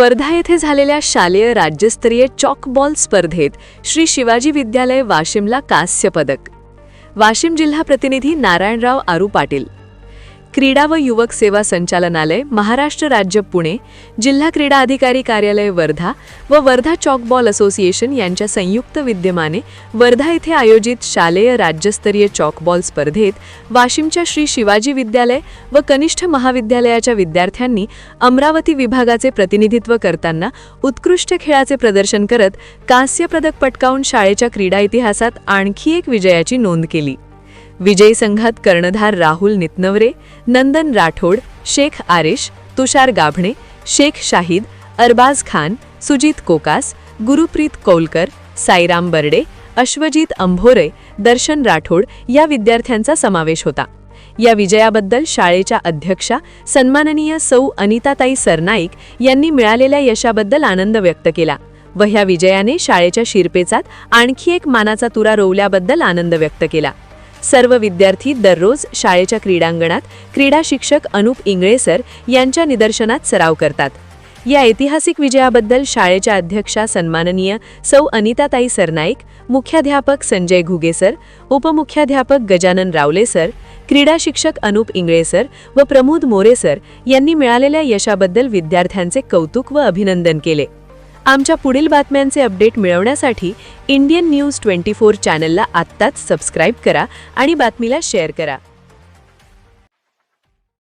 वर्धा येथे झालेल्या शालेय राज्यस्तरीय चॉकबॉल स्पर्धेत श्री शिवाजी विद्यालय वाशिमला कांस्य पदक. वाशिम जिल्हा प्रतिनिधी नारायणराव आरू पाटील. क्रीडा व युवक सेवा संचालनालय महाराष्ट्र राज्य पुणे जिल्हा क्रीडा अधिकारी कार्यालय वर्धा व वर्धा चॉकबॉल असोसिएशन यांच्या संयुक्त विद्यमाने वर्धा येथे आयोजित शालेय राज्यस्तरीय चॉकबॉल स्पर्धेत वाशिमच्या श्री शिवाजी विद्यालय व कनिष्ठ महाविद्यालयाच्या विद्यार्थ्यांनी अमरावती विभागाचे प्रतिनिधित्व करताना उत्कृष्ट खेळाचे प्रदर्शन करत कांस्य पदक पटकावून शाळेच्या क्रीडा इतिहासात आणखी एक विजयाची नोंद केली. विजयी संघात कर्णधार राहुल नितनवरे नंदन राठोड शेख आरिश तुषार गाभणे शेख शाहिद अरबाज खान सुजित कोकास गुरुप्रीत कौलकर साईराम बर्डे अश्वजित अंभोरे दर्शन राठोड या विद्यार्थ्यांचा समावेश होता. या विजयाबद्दल शाळेच्या अध्यक्षा सन्माननीय सौ अनिताताई सरनाईक यांनी मिळालेल्या यशाबद्दल आनंद व्यक्त केला व ह्या विजयाने शाळेच्या शिरपेचात आणखी एक मानाचा तुरा रोवल्याबद्दल आनंद व्यक्त केला. सर्व विद्यार्थी दररोज शाळेच्या क्रीडांगणात क्रीडा शिक्षक अनुप इंगळे सर यांच्या निदर्शनात सराव करतात. या ऐतिहासिक विजयाबद्दल शाळेच्या अध्यक्षा सन्माननीय सौ अनिताताई सरनाईक मुख्याध्यापक संजय घुगे सर उपमुख्याध्यापक गजानन रावले सर क्रीडा शिक्षक अनुप इंगळे सर व प्रमोद मोरे सर यांनी मिळालेल्या यशाबद्दल विद्यार्थ्यांचे कौतुक व अभिनंदन केले. आमच्या पुढील बातम्यांचे अपडेट मिळवण्यासाठी इंडियन न्यूज ट्वेंटी फोर चॅनलला आत्ताच सबस्क्राईब करा आणि बातमीला शेअर करा.